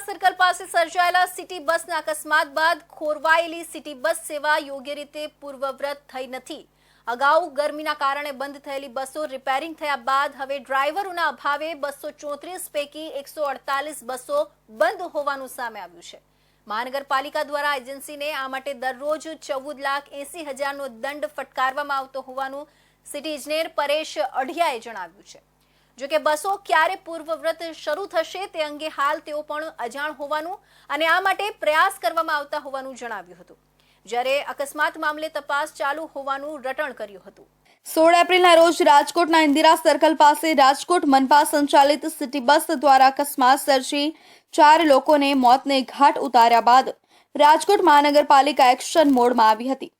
Circle પાસે સર્જાયેલા city બસના અકસ્માત બાદ ખોરવાયેલી સિટી બસ સેવા યોગ્ય રીતે પૂર્વવ્રત થઈ નથી. અગાઉ ગરમીના કારણે બંધ થયેલી બસો રિપેરિંગ થયા બાદ હવે ડ્રાઈવરોના અભાવે બસો ચોત્રીસ પૈકી એકસો અડતાલીસ બસો બંધ હોવાનું સામે આવ્યું છે. મહાનગરપાલિકા દ્વારા એજન્સીને આ માટે દરરોજ ચૌદ લાખ એસી હજારનો દંડ ફટકારવામાં આવતો હોવાનું સિટી ઇજનેર પરેશ અઢિયાએ જણાવ્યું છે. જો કે બસો ક્યારે પૂર્વવ્રત શરૂ થશે તે અંગે હાલ તેઓ પણ અજાણ હોવાનું અને આ માટે પ્રયાસ કરવામાં આવતા હોવાનું જણાવ્યું હતું. જ્યારે અકસ્માત મામલે તપાસ ચાલુ હોવાનું રટણ કર્યું હતું. સોળ એપ્રિલના રોજ રાજકોટના ઇન્દિરા સર્કલ પાસે રાજકોટ મનપા સંચાલિત સિટી બસ દ્વારા અકસ્માત સર્જી ચાર લોકોને મોતને ઘાટ ઉતાર્યા બાદ રાજકોટ મહાનગરપાલિકા એક્શન મોડમાં આવી હતી.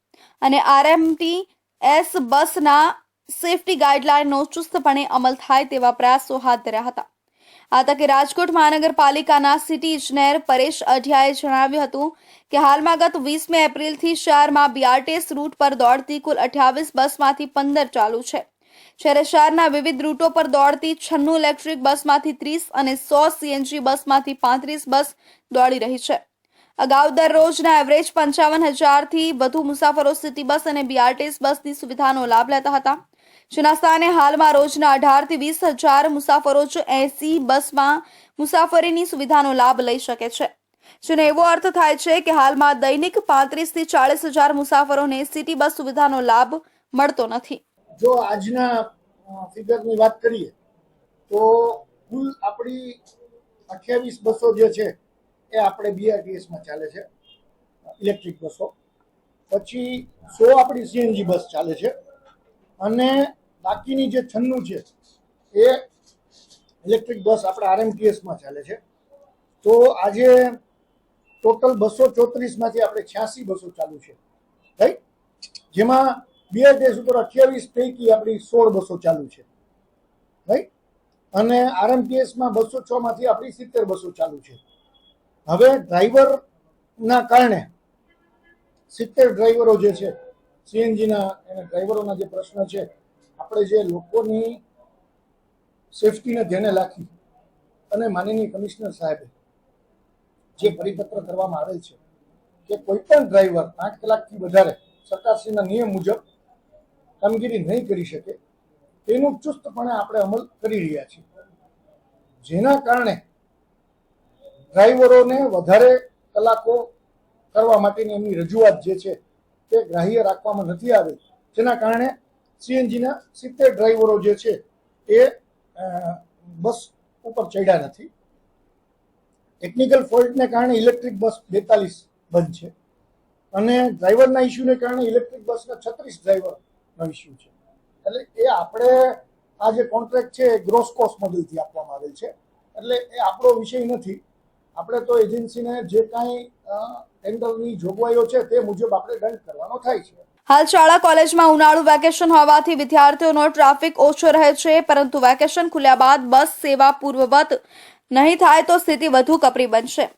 અને આરએમટી એસ બસના સેફટી ગાઈડલાઇનનો ચુસ્તપણે અમલ થાય તેવા પ્રયાસો હાથ ધર્યા હતા. આ તકે રાજકોટ મહાનગરપાલિકાના સિટી ઇજનેર પરેશ અઢિયાએ જણાવ્યું હતું કે હાલમાં ગત વીસમી એપ્રિલથી શહેરમાં બીઆરટીએસ રૂટ પર દોડતી કુલ અઠ્યાવીસ બસમાંથી પંદર ચાલુ છે. જ્યારે શહેરના વિવિધ રૂટો પર દોડતી છન્નું ઇલેક્ટ્રિક બસમાંથી ત્રીસ અને સો સીએનજી બસમાંથી પાંત્રીસ બસ દોડી રહી છે. અગાઉ દરરોજના એવરેજ પંચાવન હજારથી વધુ મુસાફરો સિટી બસ અને બીઆરટીએસ બસની સુવિધાનો લાભ લેતા હતા. જેના સ્થાને હાલમાં રોજના અઢારથી વીસ હજાર મુસાફરો જ એસી બસમાં મુસાફરીની સુવિધાનો લાભ લઈ શકે છે. જેનો એવો અર્થ થાય છે કે હાલમાં દૈનિક પાંત્રીસથી ચાળીસ હજાર મુસાફરોને સિટી બસ સુવિધાનો લાભ મળતો નથી. જો આજના ફિગરની વાત કરીએ, તો કુલ આપણી અઠ્યાવીસ બસો જે છે, એ આપણે બીઆરટીએસમાં ચાલે છે, ઇલેક્ટ્રિક બસો. પછી સો આપણી સીએનજી બસ ચાલે છે. અને બાકીની જે છન્નું છે, એ ઇલેક્ટ્રિક બસ આપણે આરએમટીએસમાં ચાલે છે. તો આજે ટોટલ બસો ચોત્રીસમાંથી આપણે છ્યાસી બસો ચાલુ છે. રાઈટ જેમાં બીઆરટીએસ ઉપર અઠ્યાવીસ પૈકી આપણી સોળ બસો ચાલુ છે. રાઈટ અને આરએમટીએસમાં બસો છ માંથી આપણી સિત્તેર બસો ચાલુ છે. હવે ડ્રાઈવરના કારણે સિત્તેર ડ્રાઈવરો જે છે સીએનજીના અને ડ્રાઈવરોના જે પ્રશ્ન છે, આપણે જે લોકોની સેફટીને ધ્યાને રાખી અને માનનીય કમિશનર સાહેબે જે પરિપત્ર કરવામાં આવેલ છે કે કોઈ પણ ડ્રાઈવર આઠ કલાકથી વધારે સરકારશ્રીના નિયમ મુજબ કામગીરી નહીં કરી શકે, તેનું ચુસ્તપણે આપણે અમલ કરી રહ્યા છીએ. જેના કારણે ડ્રાઈવરોને વધારે કલાકો કરવા માટેની એમની રજૂઆત જે છે તે ગ્રાહ્ય રાખવામાં નથી આવી. જેના કારણે સીએનજીના સિત્તેર ડ્રાઈવરો જે છે એ બસ ઉપર ચડ્યા નથી. ટેકનિકલ ફોલ્ટને કારણે ઇલેક્ટ્રિક બસ બેતાલીસ બંધ છે. અને ડ્રાઈવરના ઇસ્યુને કારણે ઇલેક્ટ્રિક બસના છત્રીસ ડ્રાઈવરનો ઇસ્યુ છે. એટલે એ આપણે, આ જે કોન્ટ્રાક્ટ છે એ ગ્રોસ કોસ્ટ મોડેલથી આપવામાં આવેલ છે. એટલે એ આપણો વિષય નથી. આપણે તો એજન્સીને જે કાંઈ ટેન્ડરની જોગવાઈઓ છે તે મુજબ આપણે દંડ કરવાનો થાય છે. હાલ શાળા કોલેજમાં ઉનાળુ વેકેશન હોવાથી વિદ્યાર્થીઓનો ટ્રાફિક ઓછો રહે છે, પરંતુ વેકેશન ખુલ્યા બાદ બસ સેવા પૂર્વવત નહીં થાય તો સ્થિતિ વધુ કપરી બનશે.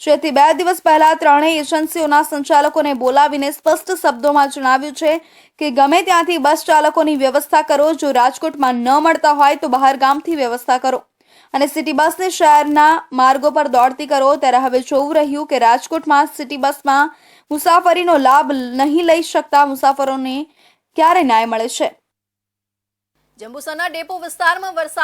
જેથી બે દિવસ પહેલા ત્રણેય એજન્સીઓના સંચાલકોને બોલાવીને સ્પષ્ટ શબ્દોમાં જણાવ્યું છે કે ગમે ત્યાંથી બસ ચાલકોની વ્યવસ્થા કરો, જો રાજકોટમાં ન મળતા હોય તો બહાર ગામથી વ્યવસ્થા કરો. અને સિટી બસને શહેરના માર્ગો પર દોડતી કરો, ત્યારે હવે જોવું રહ્યું કે રાજકોટમાં સિટી બસમાં મુસાફરીનો લાભ નહીં લઈ શકતા મુસાફરોને ક્યારે ન્યાય મળે છે? જંબુસરના ડેપો વિસ્તારમાં વરસાદ